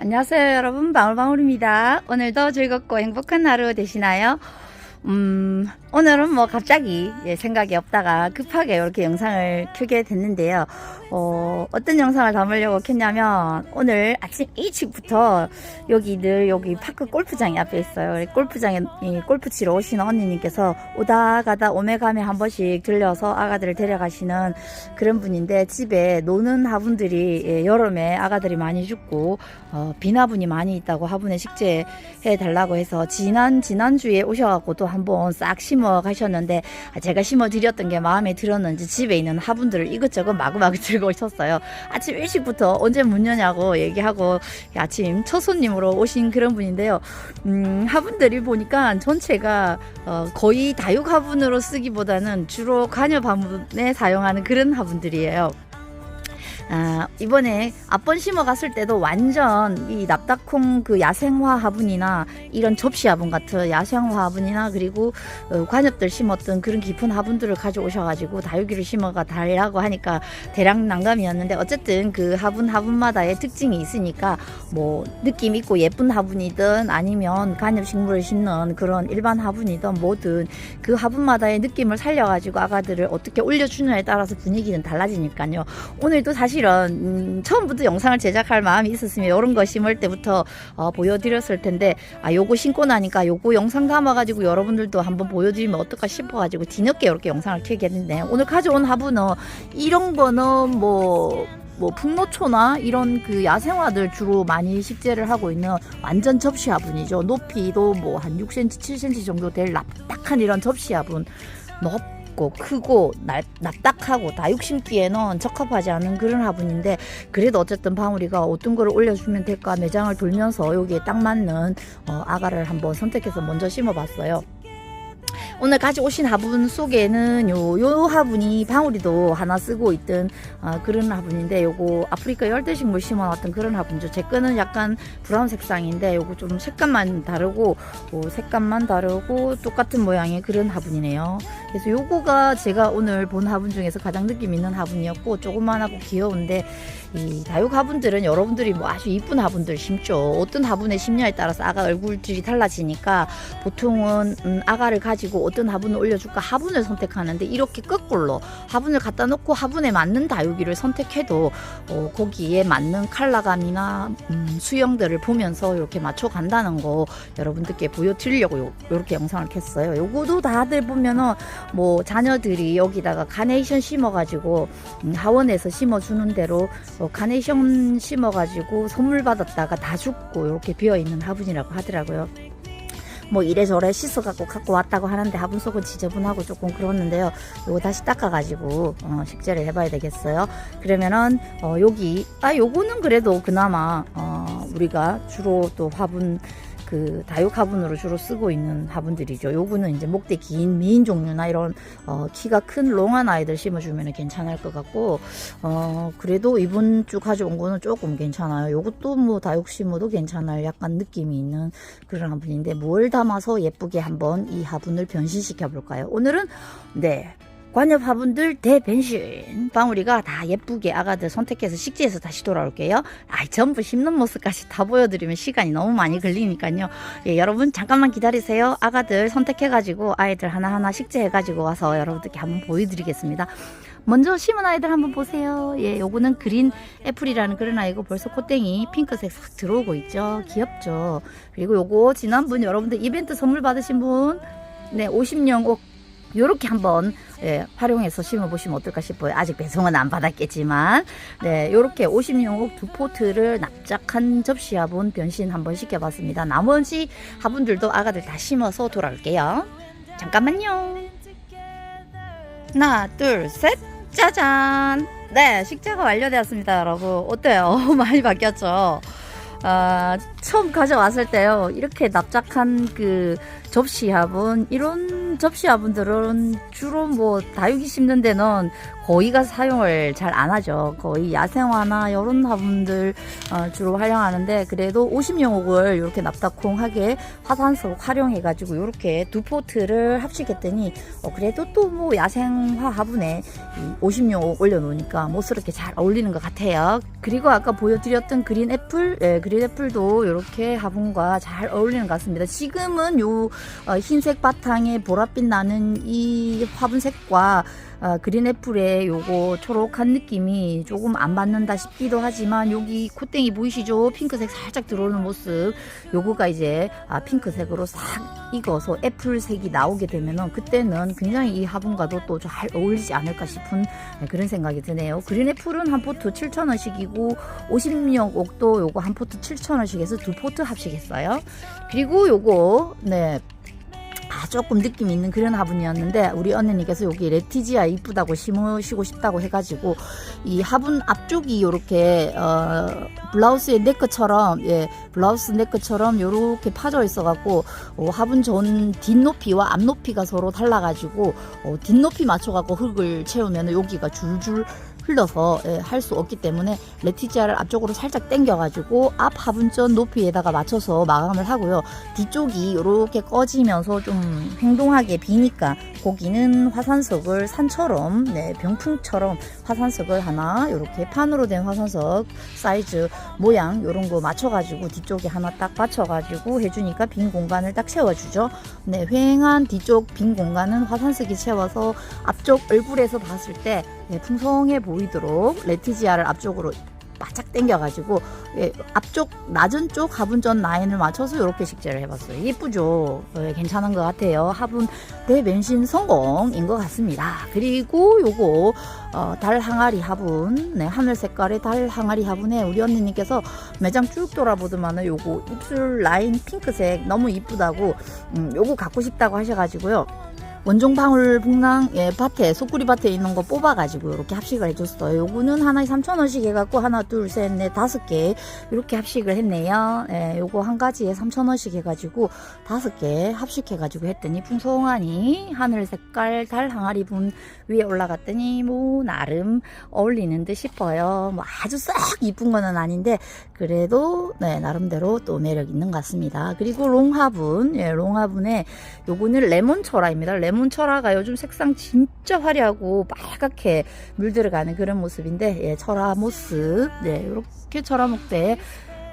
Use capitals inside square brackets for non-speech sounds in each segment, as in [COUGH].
안녕하세요 여러분 방울방울입니다 오늘도 즐겁고 행복한 하루 되시나요? 음 오늘은 뭐 갑자기 예, 생각이 없다가 급하게 이렇게 영상을 켜게 됐는데요. 어, 어떤 영상을 담으려고 켰냐면 오늘 아침 일찍부터 여기 늘 여기 파크 골프장이 앞에 있어요. 골프장에 이 골프 치러 오시는 언니님께서 오다 가다 오메 가메 한 번씩 들려서 아가들을 데려가시는 그런 분인데 집에 노는 화분들이 예, 여름에 아가들이 많이 죽고 어, 비나분이 많이 있다고 화분에 식재해 달라고 해서 지난 지난주에 오셔갖고 또 한번 싹심 어 가셨는데 아, 제가 심어 드렸던 게 마음에 들었는지 집에 있는 화분들을 이것저것 마구마구 [LAUGHS] 들고 오셨어요. 아침 일찍부터 언제 문 여냐고 얘기하고 아침 첫 손님으로 오신 그런 분인데요. 음, 화분들이 보니까 전체가 어, 거의 다육 화분으로 쓰기보다는 주로 관엽 화분에 사용하는 그런 화분들이에요. 아, 이번에 앞번 심어 갔을 때도 완전 이 납작콩 그 야생화 화분이나 이런 접시 화분 같은 야생화 화분이나 그리고 어, 관엽들 심었던 그런 깊은 화분들을 가져오셔가지고 다육이를 심어가 달라고 하니까 대량 난감이었는데 어쨌든 그 화분 화분마다의 특징이 있으니까 뭐 느낌 있고 예쁜 화분이든 아니면 관엽 식물을 심는 그런 일반 화분이든 뭐든 그 화분마다의 느낌을 살려가지고 아가들을 어떻게 올려주느냐에 따라서 분위기는 달라지니까요. 오늘도 사실 은 음, 처음부터 영상을 제작할 마음이 있었으면 이런 거 심을 때부터 어, 보여드렸을 텐데 아 요거 심고 나니까 요거 영상 담아가지고 여러분들도 한번 보여드리면 어떨까 싶어가지고 뒤늦게 이렇게 영상을 켜게 됐는데 오늘 가져온 화분은 이런 거는 뭐뭐 풍노초나 이런 그 야생화들 주로 많이 식재를 하고 있는 완전 접시 화분이죠. 높이도 뭐 한 6cm, 7cm 정도 될 납작한 이런 접시 화분. 넓고 크고 날, 납작하고 다육 심기에는 적합하지 않은 그런 화분인데 그래도 어쨌든 방울이가 어떤 거를 올려주면 될까 매장을 돌면서 여기에 딱 맞는 어, 아가를 한번 선택해서 먼저 심어봤어요. 오늘 가져오신 화분 속에는 요, 요 화분이 방울이도 하나 쓰고 있던 아, 그런 화분인데 요거 아프리카 열대식물 심어놨던 그런 화분죠. 제 거는 약간 브라운 색상인데 요거 좀 색감만 다르고 뭐 색감만 다르고 똑같은 모양의 그런 화분이네요. 그래서 요거가 제가 오늘 본 화분 중에서 가장 느낌 있는 화분이었고 조그만하고 귀여운데 이 다육 화분들은 여러분들이 뭐 아주 이쁜 화분들 심죠. 어떤 화분에 심냐에 따라서 아가 얼굴들이 달라지니까 보통은 음, 아가를 가지고 어떤 화분을 올려줄까 화분을 선택하는데 이렇게 거꾸로 화분을 갖다 놓고 화분에 맞는 다육이를 선택해도 어, 거기에 맞는 컬러감이나 음, 수영들을 보면서 이렇게 맞춰 간다는 거 여러분들께 보여드리려고 요, 요렇게 영상을 켰어요. 요거도 다들 보면은 뭐 자녀들이 여기다가 카네이션 심어가지고 음, 하원에서 심어주는 대로 어, 카네이션 심어가지고 선물 받았다가 다 죽고 이렇게 비어있는 화분이라고 하더라고요. 뭐 이래저래 씻어갖고 갖고 왔다고 하는데 화분 속은 지저분하고 조금 그렇는데요. 요거 다시 닦아가지고 어, 식재를 해봐야 되겠어요. 그러면은 어, 여기 아 요거는 그래도 그나마 어, 우리가 주로 또 화분 그 다육 화분으로 주로 쓰고 있는 화분들이죠. 요거는 이제 목대 긴 미인 종류나 이런 어, 키가 큰 롱한 아이들 심어주면 괜찮을 것 같고 어, 그래도 이번 주 가져온 거는 조금 괜찮아요. 요것도 뭐 다육 심어도 괜찮아요. 약간 느낌이 있는 그런 화분인데 뭘 담아서 예쁘게 한번 이 화분을 변신시켜 볼까요? 오늘은 네. 관엽 화분들 대변신 방울이가 다 예쁘게 아가들 선택해서 식재해서 다시 돌아올게요. 아 전부 심는 모습까지 다 보여드리면 시간이 너무 많이 걸리니까요. 예, 여러분 잠깐만 기다리세요. 아가들 선택해가지고 아이들 하나하나 식재해가지고 와서 여러분들께 한번 보여드리겠습니다. 먼저 심은 아이들 한번 보세요. 예, 요거는 그린 애플이라는 그런 아이고 벌써 콧땡이 핑크색 싹 들어오고 있죠. 귀엽죠. 그리고 요거 지난번 여러분들 이벤트 선물 받으신 분, 네, 50년 꼭 요렇게 한번 예, 활용해서 심어 보시면 어떨까 싶어요. 아직 배송은 안 받았겠지만, 네, 요렇게 50년옥 두 포트를 납작한 접시 화분 변신 한번 시켜 봤습니다. 나머지 화분들도 아가들 다 심어서 돌아올게요. 잠깐만요. 하나, 둘, 셋, 짜잔! 네, 식재가 완료되었습니다, 여러분. 어때요? [LAUGHS] 많이 바뀌었죠? 아, 처음 가져왔을 때요, 이렇게 납작한 그 접시 화분, 이런 접시 화분들은 주로 뭐 다육이 심는 데는 거의가 사용을 잘 안 하죠. 거의 야생화나 이런 화분들 어, 주로 활용하는데 그래도 50용옥을 이렇게 납작콩하게 화산석 활용해가지고 이렇게 두 포트를 합식했더니 어, 그래도 또 뭐 야생화 화분에 50용옥 올려놓으니까 못스럽게 잘 어울리는 것 같아요. 그리고 아까 보여드렸던 그린 애플, 예, 그린 애플도 이렇게 화분과 잘 어울리는 것 같습니다. 지금은 요 어, 흰색 바탕에 보 랏빛 나는 이 화분색과 어, 그린 애플의 요거 초록한 느낌이 조금 안 맞는다 싶기도 하지만 여기 콧땡이 보이시죠? 핑크색 살짝 들어오는 모습 요거가 이제 아, 핑크색으로 싹 익어서 애플색이 나오게 되면은 그때는 굉장히 이 화분과도 또 잘 어울리지 않을까 싶은 네, 그런 생각이 드네요. 그린 애플은 한 포트 7,000원씩이고 50명 옥도 요거 한 포트 7,000원씩 해서 두 포트 합식했어요. 그리고 요거 네 아, 조금 느낌 있는 그런 화분이었는데 우리 언니님께서 여기 레티지아 이쁘다고 심으시고 싶다고 해가지고 이 화분 앞쪽이 이렇게 어, 블라우스의 네크처럼 예 블라우스 네크처럼 이렇게 파져 있어갖고 어, 화분 전 뒷높이와 앞높이가 서로 달라가지고 어, 뒷높이 맞춰갖고 흙을 채우면 여기가 줄줄 흘러서 예, 할 수 없기 때문에 레티지아를 앞쪽으로 살짝 당겨가지고 앞 화분전 높이에다가 맞춰서 마감을 하고요. 뒤쪽이 이렇게 꺼지면서 좀 횡동하게 비니까 거기는 화산석을 산처럼 네, 병풍처럼 화산석을 하나 이렇게 판으로 된 화산석 사이즈 모양 이런 거 맞춰가지고 뒤쪽에 하나 딱 받쳐가지고 해주니까 빈 공간을 딱 채워주죠. 네, 휑한 뒤쪽 빈 공간은 화산석이 채워서 앞쪽 얼굴에서 봤을 때 네, 풍성해 보이도록 레티지아를 앞쪽으로 바짝 당겨가지고 예, 앞쪽 낮은 쪽 화분전 라인을 맞춰서 이렇게 식재를 해봤어요. 예쁘죠? 예, 괜찮은 것 같아요. 화분 대변신 성공인 것 같습니다. 그리고 요거 어, 달 항아리 화분, 네, 하늘 색깔의 달 항아리 화분에 우리 언니님께서 매장 쭉 돌아보더만은 요거 입술 라인 핑크색 너무 이쁘다고 음, 요거 갖고 싶다고 하셔가지고요. 원종 방울 북랑 예, 밭에 소쿠리 밭에 있는 거 뽑아가지고 이렇게 합식을 해줬어요. 요거는 하나에 3,000원씩 해갖고 하나 둘 셋 넷 다섯 개 이렇게 합식을 했네요. 예, 요거 한 가지에 3,000원씩 해가지고 다섯 개 합식해가지고 했더니 풍성하니 하늘 색깔 달 항아리 분 위에 올라갔더니 뭐 나름 어울리는 듯 싶어요. 뭐 아주 싹 이쁜 거는 아닌데 그래도 네 나름대로 또 매력 있는 것 같습니다. 그리고 롱화분 예, 롱화분에 요거는 레몬 철화입니다. 레몬 철화가 요즘 색상 진짜 화려하고 빨갛게 물들어가는 그런 모습인데 예, 철화 모습 네 이렇게 철화 목대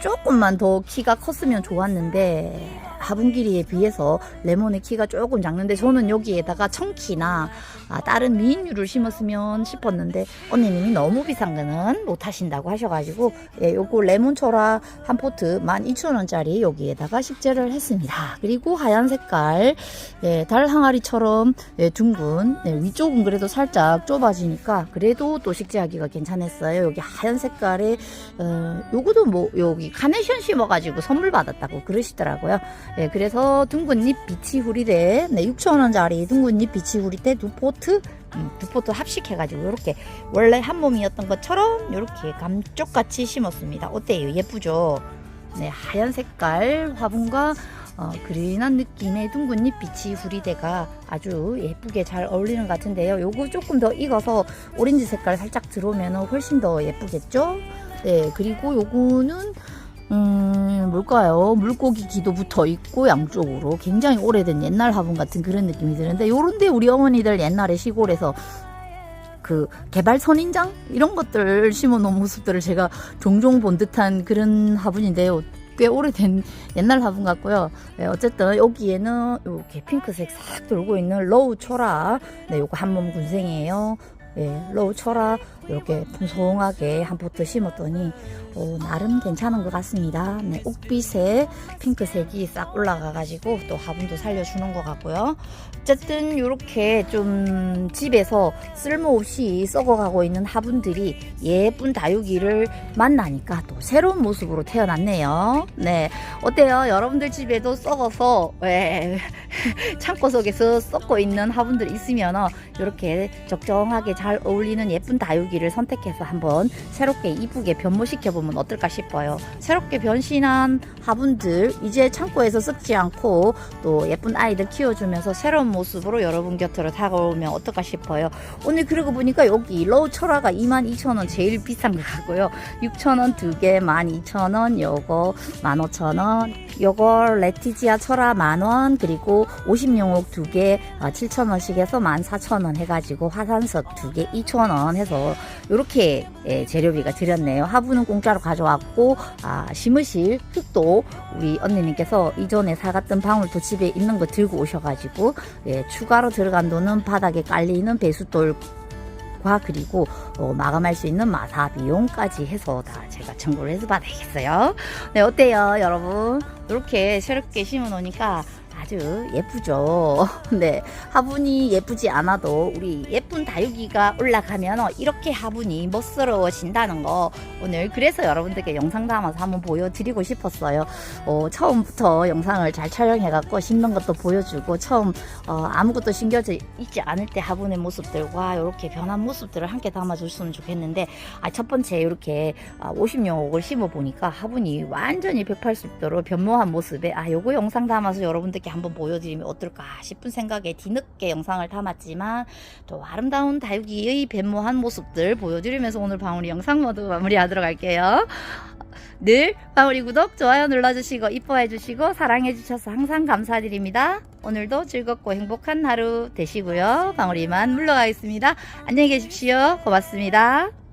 조금만 더 키가 컸으면 좋았는데 화분 길이에 비해서 레몬의 키가 조금 작는데 저는 여기에다가 청키나 아, 다른 미인류를 심었으면 싶었는데 언니님이 너무 비싼 거는 못 하신다고 하셔가지고 예, 요거 레몬 철화 한 포트 12,000원짜리 여기에다가 식재를 했습니다. 그리고 하얀 색깔 예, 달 항아리처럼 예, 둥근 네, 위쪽은 그래도 살짝 좁아지니까 그래도 또 식재하기가 괜찮았어요. 여기 하얀 색깔에 어, 요거도 뭐 여기 카네이션 심어가지고 선물 받았다고 그러시더라고요. 예, 그래서 둥근잎 비치 후리대 네, 6,000원짜리 둥근잎 비치 후리대 두 포트 음, 두 포트 합식해가지고 이렇게 원래 한 몸이었던 것처럼 이렇게 감쪽같이 심었습니다. 어때요? 예쁘죠? 네, 하얀 색깔 화분과 어, 그린한 느낌의 둥근잎 비치 후리대가 아주 예쁘게 잘 어울리는 것 같은데요. 요거 조금 더 익어서 오렌지 색깔 살짝 들어오면 훨씬 더 예쁘겠죠? 네, 그리고 요거는 음, 뭘까요? 물고기 기도 붙어 있고 양쪽으로 굉장히 오래된 옛날 화분 같은 그런 느낌이 드는데 요런데 우리 어머니들 옛날에 시골에서 그 개발 선인장 이런 것들 심어 놓은 모습들을 제가 종종 본 듯한 그런 화분인데요. 꽤 오래된 옛날 화분 같고요. 네, 어쨌든 여기에는 이렇게 핑크색 싹 돌고 있는 로우 초라. 네, 요거 한몸 군생이에요. 예, 로우 초라 이렇게 풍성하게 한 포트 심었더니 어, 나름 괜찮은 것 같습니다. 네, 옥빛에 핑크색이 싹 올라가가지고 또 화분도 살려주는 것 같고요. 어쨌든 이렇게 좀 집에서 쓸모없이 썩어가고 있는 화분들이 예쁜 다육이를 만나니까 또 새로운 모습으로 태어났네요. 네, 어때요? 여러분들 집에도 썩어서 예, [LAUGHS] 창고 속에서 썩고 있는 화분들 있으면 이렇게 적정하게 잘잘 어울리는 예쁜 다육이를 선택해서 한번 새롭게 이쁘게 변모시켜 보면 어떨까 싶어요. 새롭게 변신한 화분들 이제 창고에서 썩지 않고 또 예쁜 아이들 키워주면서 새로운 모습으로 여러분 곁으로 다가오면 어떨까 싶어요. 오늘 그러고 보니까 여기 로우 철화가 22,000원 제일 비싼 것 같고요. 6,000원 두 개 12,000원 요거 15,000원 요거 레티지아 철화 만원 그리고 50용옥 두개 7,000원씩 해서 14,000원 해가지고 화산석 두개 2,000원 해서 요렇게 예, 재료비가 들였네요. 화분은 공짜로 가져왔고 아, 심으실 흙도 우리 언니님께서 이전에 사갔던 방울토 집에 있는 거 들고 오셔가지고 예, 추가로 들어간 돈은 바닥에 깔리는 배수돌 과 그리고 어, 마감할 수 있는 마사 비용까지 해서 다 제가 청구를 해서 받아야겠어요. 네 어때요 여러분? 이렇게 새롭게 심어 놓으니까 아주 예쁘죠. [LAUGHS] 네 화분이 예쁘지 않아도 우리 예쁜 다육이가 올라가면 어, 이렇게 화분이 멋스러워진다는 거 오늘 그래서 여러분들께 영상 담아서 한번 보여드리고 싶었어요. 어, 처음부터 영상을 잘 촬영해갖고 심는 것도 보여주고 처음 어, 아무것도 신겨져 있지 않을 때 화분의 모습들과 이렇게 변한 모습들을 함께 담아줬으면 좋겠는데 아, 첫 번째 이렇게 아, 50용옥을 심어 보니까 화분이 완전히 180도로 변모한 모습에 아 요거 영상 담아서 여러분들께 한번 보여드리면 어떨까 싶은 생각에 뒤늦게 영상을 담았지만 또 아름다운 다육이의 변모한 모습들 보여드리면서 오늘 방울이 영상 모두 마무리하도록 할게요. 늘 방울이 구독, 좋아요 눌러주시고 이뻐해주시고 사랑해주셔서 항상 감사드립니다. 오늘도 즐겁고 행복한 하루 되시고요. 방울이만 물러가겠습니다. 안녕히 계십시오. 고맙습니다.